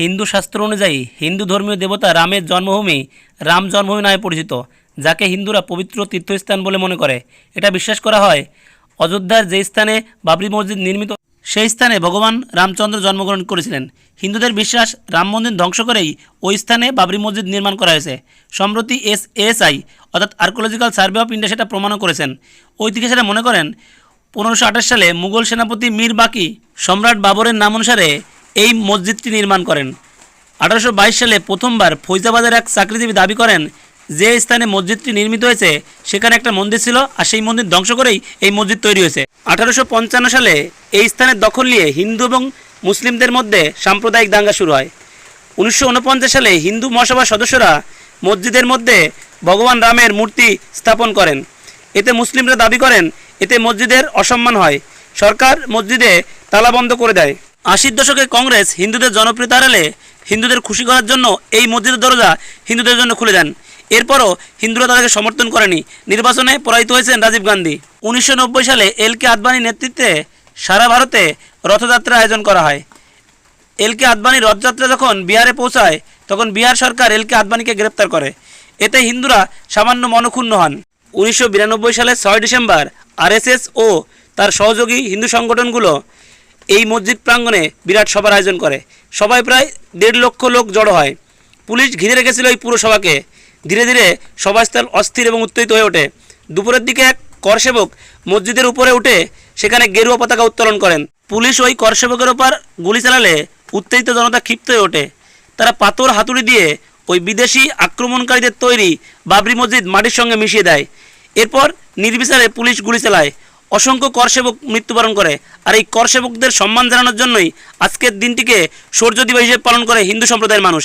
হিন্দু শাস্ত্র অনুযায়ী হিন্দু ধর্মীয় দেবতা রামের জন্মভূমি রাম জন্মভূমি নামে পরিচিত, যাকে হিন্দুরা পবিত্র তীর্থস্থান বলে মনে করে। এটা বিশ্বাস করা হয়, অযোধ্যার যে স্থানে বাবরি মসজিদ নির্মিত, সেই স্থানে ভগবান রামচন্দ্র জন্মগ্রহণ করেছিলেন। হিন্দুদের বিশ্বাস রাম মন্দির ধ্বংস করেই ওই স্থানে বাবরি মসজিদ নির্মাণ করা হয়েছে। সম্প্রতি এস এএসআই অর্থাৎ আর্কোলজিক্যাল সার্ভে অফ ইন্ডিয়া সেটা প্রমাণও করেছেন। ঐতিহাসিকরা মনে করেন, পনেরোশো সালে মুঘল সেনাপতি মীর বাকি সম্রাট বাবরের নাম অনুসারে এই মসজিদটি নির্মাণ করেন। আঠারোশো বাইশ সালে প্রথমবার ফৈজাবাদের এক চাকরিজীবী দাবি করেন যে স্থানে মসজিদটি নির্মিত হয়েছে, সেখানে একটা মন্দির ছিল আর সেই মন্দির ধ্বংস করেই এই মসজিদ তৈরি হয়েছে। আঠারোশো পঞ্চান্ন সালে এই স্থানের দখল নিয়ে হিন্দু এবং মুসলিমদের মধ্যে সাম্প্রদায়িক দাঙ্গা শুরু হয়। উনিশশো উনপঞ্চাশ সালে হিন্দু মহাসভার সদস্যরা মসজিদের মধ্যে ভগবান রামের মূর্তি স্থাপন করেন। এতে মুসলিমরা দাবি করেন, এতে মসজিদের অসম্মান হয়। সরকার মসজিদে তালা বন্ধ করে দেয়। আশির দশকে কংগ্রেস হিন্দুদের জনপ্রিয়তা হারালে হিন্দুদের খুশি করার জন্য এই মসজিদের দরজা হিন্দুদের জন্য খুলে দেন। এরপরও হিন্দুরা তাদেরকে সমর্থন করেনি। নির্বাচনে পরাজিত হয়েছেন রাজীব গান্ধী। উনিশশো নব্বই সালে এল কে আদবানির নেতৃত্বে সারা ভারতে রথযাত্রা আয়োজন করা হয়। এল কে আদবানির রথযাত্রা যখন বিহারে পৌঁছায়, তখন বিহার সরকার এল কে আদবানিকে গ্রেপ্তার করে। এতে হিন্দুরা সামান্য মনক্ষুণ্ণ হন। উনিশশো সালের ছয় ডিসেম্বর, আরএসএস ও তার সহযোগী হিন্দু সংগঠনগুলো এই মসজিদ প্রাঙ্গণে বিরাট সভার আয়োজন করে। সবাই প্রায় দেড় লক্ষ লোক জড়ো হয়। পুলিশ ঘিরে রেখেছিল এই পুরসভাকে ধীরে ধীরে সভাস্থল অস্থির এবং উত্তেজিত হয়ে ওঠে। দুপুরের দিকে এক করসেবক মসজিদের উপরে উঠে সেখানে গেরুয়া পতাকা উত্তোলন করেন। পুলিশ ওই করসেবকের ওপর গুলি চালালে উত্তেজিত জনতা ক্ষিপ্ত হয়ে ওঠে। তারা পাথর হাতুড়ি দিয়ে ওই বিদেশি আক্রমণকারীদের তৈরি বাবরি মসজিদ মাটির সঙ্গে মিশিয়ে দেয়। এরপর নির্বিচারে পুলিশ গুলি চালায়। অসংখ্য করসেবক মৃত্যুবরণ করে। আর এই করসেবকদের সম্মান জানানোর জন্যই আজকের দিনটিকে সূর্য দিবস হিসেবে পালন করে হিন্দু সম্প্রদায়ের মানুষ।